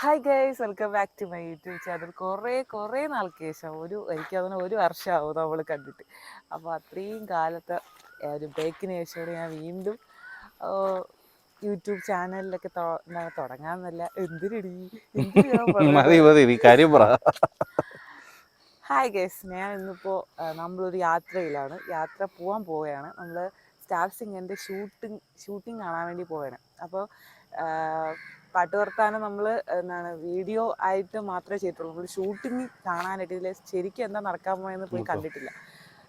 Hi guys welcome back to my YouTube channel കുറേ കുറേ നാൾക്ക് ശേഷം ഒരു എനിക്ക് തോന്നുന്നു ഒരു വർഷമാവും നമ്മൾ കണ്ടിട്ട്. അപ്പോൾ അത്രയും കാലത്തെ ഒരു ബ്രേക്കിന് ശേഷം ഞാൻ വീണ്ടും യൂട്യൂബ് ചാനലിലൊക്കെ തുടങ്ങാന്നല്ല. എന്തിനടി? ഹായ് ഗൈസ് ഞാൻ ഇന്നിപ്പോൾ നമ്മളൊരു യാത്രയിലാണ്. യാത്ര പോകാൻ പോവുകയാണ്. നമ്മൾ സ്റ്റാർ സിംഗറിന്റെ ഷൂട്ടിംഗ് ഷൂട്ടിംഗ് കാണാൻ വേണ്ടി പോവുകയാണ്. അപ്പോൾ പാട്ട് വർത്താനം നമ്മൾ എന്താണ് വീഡിയോ ആയിട്ട് മാത്രമേ ചെയ്തിട്ടുള്ളൂ. നമ്മൾ ഷൂട്ടിങ് കാണാനായിട്ട് ഇതിൽ ശരിക്കും എന്താ നടക്കാൻ പോയെന്ന് പോയി കണ്ടിട്ടില്ല.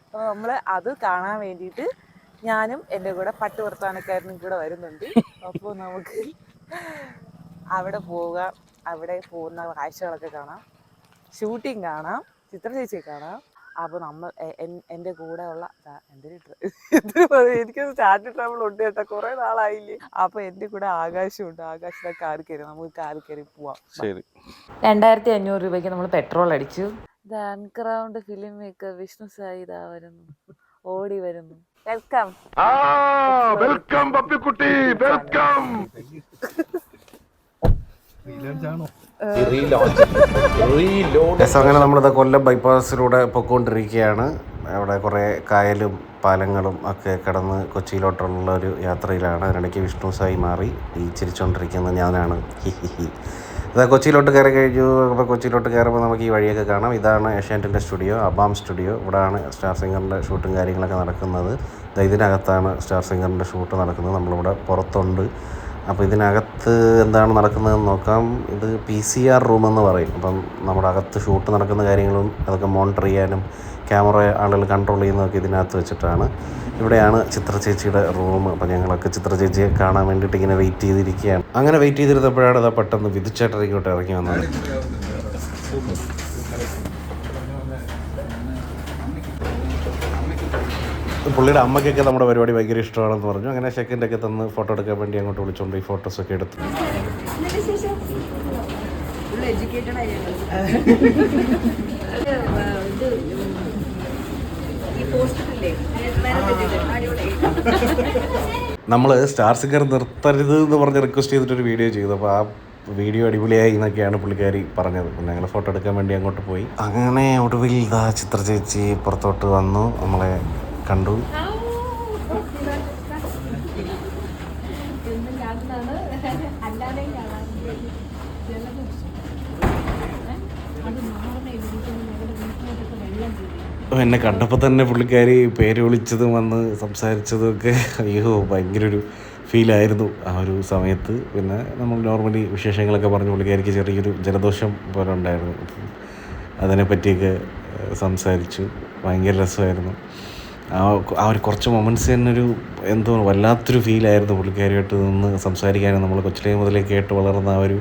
അപ്പോൾ നമ്മൾ അത് കാണാൻ വേണ്ടിയിട്ട് ഞാനും എന്റെ കൂടെ പട്ട് വർത്താനക്കാരനും കൂടെ വരുന്നുണ്ട്. അപ്പോൾ നമുക്ക് അവിടെ പോവുക അവിടെ പോകുന്ന കാഴ്ചകളൊക്കെ കാണാം. ഷൂട്ടിംഗ് കാണാം. ചിത്ര ചേച്ചിയെ കാണാം. അപ്പൊ നമ്മൾ എന്റെ കൂടെ ഉള്ള എന്തൊരു എനിക്ക് സ്റ്റാർട്ട് ട്രാവൽ ഉണ്ട് കേട്ടോ. കുറെ നാളായില്ലേ. അപ്പൊ എന്റെ കൂടെ ആകാശമുണ്ട്. ആകാശത്തെ കാറി കയറി നമുക്ക് കാറി കയറി പോവാം. ശരി. രണ്ടായിരത്തി അഞ്ഞൂറ് രൂപയ്ക്ക് നമ്മൾ പെട്രോൾ അടിച്ചു. Uncrowned film maker Vishnu Sai ഇതാ വരുന്നു. ഓടി വരുന്നു. Welcome welcome പപ്പിക്കുട്ടി. വെൽക്കം അങ്ങനെ നമ്മളിത് കൊല്ലം ബൈപ്പാസിലൂടെ പൊയ്ക്കൊണ്ടിരിക്കുകയാണ് അവിടെ കുറേ കായലും പാലങ്ങളും ഒക്കെ കടന്ന് കൊച്ചിയിലോട്ടുള്ള ഒരു യാത്രയിലാണ്. അതിനിടയ്ക്ക് വിഷ്ണു സായി മാറി. ഈ ചിരിച്ചുകൊണ്ടിരിക്കുന്ന ഞാനാണ്. അതാ കൊച്ചിയിലോട്ട് കയറി കഴിഞ്ഞു. അപ്പോൾ കൊച്ചിയിലോട്ട് കയറുമ്പോൾ നമുക്ക് ഈ വഴിയൊക്കെ കാണാം. ഇതാണ് ഏഷ്യാനെറ്റിന്റെ സ്റ്റുഡിയോ അബാം സ്റ്റുഡിയോ. ഇവിടെയാണ് സ്റ്റാർ സിംഗറിന്റെ ഷൂട്ടും കാര്യങ്ങളൊക്കെ നടക്കുന്നത്. ഇതിനകത്താണ് സ്റ്റാർ സിംഗറിന്റെ ഷൂട്ട് നടക്കുന്നത്. നമ്മളിവിടെ പുറത്തുണ്ട്. അപ്പോൾ ഇതിനകത്ത് എന്താണ് നടക്കുന്നതെന്ന് നോക്കാം. ഇത് പി സി ആർ റൂം എന്ന് പറയും. അപ്പം നമ്മുടെ അകത്ത് ഷൂട്ട് നടക്കുന്ന കാര്യങ്ങളും അതൊക്കെ മോണിറ്റർ ചെയ്യാനും ക്യാമറ ആളുകൾ കൺട്രോൾ ചെയ്യുന്നതൊക്കെ ഇതിനകത്ത് വെച്ചിട്ടാണ്. ഇവിടെയാണ് ചിത്ര ചേച്ചിയുടെ റൂം അപ്പം ഞങ്ങളൊക്കെ ചിത്ര ചേച്ചിയെ കാണാൻ വേണ്ടിയിട്ട് ഇങ്ങനെ വെയിറ്റ് ചെയ്തിരിക്കുകയാണ്. അങ്ങനെ വെയിറ്റ് ചെയ്തിരുന്നപ്പോഴാണ് ഇതാ പെട്ടെന്ന് വിധിച്ചേട്ടറിങ്ങോട്ട് ഇറങ്ങി വന്നത്. പുള്ളിയുടെ അമ്മയ്ക്കൊക്കെ നമ്മുടെ പരിപാടി ഭയങ്കര ഇഷ്ടമാണെന്ന് പറഞ്ഞു. അങ്ങനെ സെക്കൻഡൊക്കെ തന്ന് ഫോട്ടോ എടുക്കാൻ വേണ്ടി അങ്ങോട്ട് വിളിച്ചുകൊണ്ട് ഈ ഫോട്ടോസൊക്കെ എടുത്തു. നമ്മൾ സ്റ്റാർ സിംഗർ നിർത്തരുത് എന്ന് പറഞ്ഞ് റിക്വസ്റ്റ് ചെയ്തിട്ടൊരു വീഡിയോ ചെയ്തു. അപ്പോൾ ആ വീഡിയോ അടിപൊളിയായി എന്നൊക്കെയാണ് പുള്ളിക്കാരി പറഞ്ഞത്. പിന്നെ ഞങ്ങൾ ഫോട്ടോ എടുക്കാൻ വേണ്ടി അങ്ങോട്ട് പോയി. അങ്ങനെ ഒടുവിൽ ഇതാ ചിത്ര ചേച്ചി പുറത്തോട്ട് വന്നു. നമ്മളെ കണ്ടു. എന്നെ കണ്ടപ്പോൾ തന്നെ പുള്ളിക്കാരി പേര് വിളിച്ചതും വന്ന് സംസാരിച്ചതും ഒക്കെ അയ്യോ ഭയങ്കര ഒരു ഫീലായിരുന്നു ആ ഒരു സമയത്ത്. പിന്നെ നമ്മൾ നോർമലി വിശേഷങ്ങളൊക്കെ പറഞ്ഞു പുള്ളിക്കാരിക്ക് ചെറിയൊരു ജലദോഷം പോലെ ഉണ്ടായിരുന്നു. അതിനെപ്പറ്റിയൊക്കെ സംസാരിച്ചു. ഭയങ്കര രസമായിരുന്നു. ആ ആ ഒരു കുറച്ച് മൊമെന്റ്സ് തന്നെ ഒരു എന്തോ വല്ലാത്തൊരു ഫീലായിരുന്നു പുള്ളിക്കാരിയായിട്ട് നിന്ന് സംസാരിക്കാനും നമ്മൾ കൊച്ചിലേ മുതലേ കേട്ട് വളർന്ന ആ ഒരു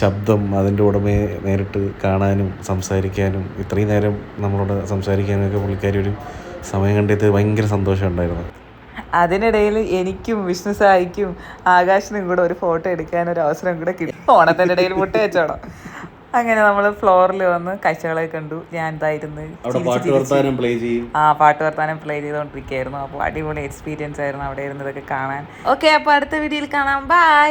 ശബ്ദം അതിന്റെ ഉടമയെ നേരിട്ട് കാണാനും സംസാരിക്കാനും ഇത്രയും നേരം നമ്മളോട് സംസാരിക്കാനും ഒക്കെ പുള്ളിക്കാരി ഒരു സമയം കണ്ടെത്തി ഭയങ്കര സന്തോഷം ഉണ്ടായിരുന്നു. അതിനിടയിൽ എനിക്കും വിഷ്ണു സായിക്കും ആകാശിനും കൂടെ ഒരു ഫോട്ടോ എടുക്കാൻ ഒരു അവസരം കൂടെ കിട്ടി. ഓണത്തിന്റെ ഇടയിൽ മുട്ട വെച്ചോണം. അങ്ങനെ നമ്മൾ ഫ്ലോറിൽ വന്ന് കാഴ്ചകളെ കണ്ടു. ഞാൻ ഇതായിരുന്നു ആ പാട്ട് വർത്താനം പ്ലേ ചെയ്തുകൊണ്ടിരിക്കുകയായിരുന്നു അപ്പോൾ അടിപൊളി എക്സ്പീരിയൻസ് ആയിരുന്നു അവിടെ ഇരുന്നതൊക്കെ കാണാൻ. ഓക്കെ അപ്പോൾ അടുത്ത വീഡിയോയിൽ കാണാം. ബൈ